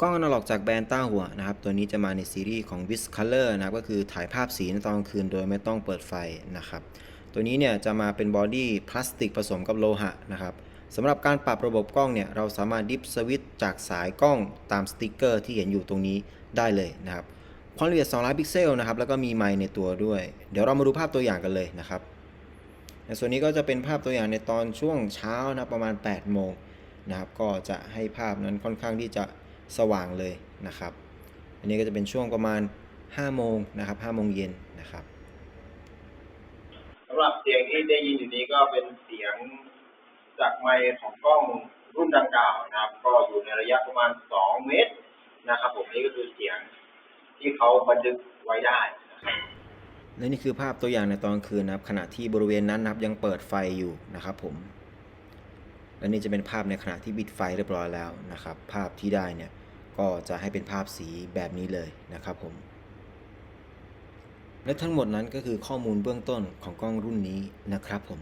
กล้องอนาล็อกจากแบรนด์ต้าหัวนะครับ ตัวนี้จะมาในซีรีส์ของ w i z Color นะครับ ก็คือถ่ายภาพสีในตอนกลางคืนโดยไม่ต้องเปิดไฟนะครับ ตัวนี้เนี่ยจะมาเป็นบอดี้พลาสติกผสมกับโลหะนะครับสำหรับการปรับระบบกล้องเนี่ย เราสามารถดิฟสวิตช์จากสายกล้องตามสติกเกอร์ที่เห็นอยู่ตรงนี้ได้เลยนะครับ ความละเอียด2ล้านพิกเซลนะครับ แล้วก็มีไมค์ในตัวด้วย เดี๋ยวเรามาดูภาพตัวอย่างกันเลยนะครับในส่วนนี้ก็จะเป็นภาพตัวอย่างในตอนช่วงเช้านะประมาณ 8 โมงนะครับ ก็จะให้ภาพนั้นค่อนข้างที่จะ สว่างเลยนะครับ อันนี้ก็จะเป็นช่วงประมาณ5โมงนะครับ5โมงเย็นนะครับสำหรับเสียงที่ได้ยินอยู่นี้ก็เป็นเสียงจากไมค์ของกล้องรุ่นดังกล่าวนะครับ ก็อยู่ในระยะประมาณ 2 เมตรนะครับผมนี่ก็คือเสียงที่เขาบันทึกไว้ได้นะครับและนี่คือภาพตัวอย่างในตอนกลางคืนนะครับ ขณะที่บริเวณนั้นนะครับยังเปิดไฟอยู่นะครับผม และนี่จะเป็นภาพในขณะที่ปิดไฟเรียบร้อยแล้วนะครับ ภาพที่ได้เนี่ย ก็จะให้เป็นภาพสีแบบนี้เลยนะครับผม และทั้งหมดนั้นก็คือข้อมูลเบื้องต้นของกล้องรุ่นนี้นะครับผม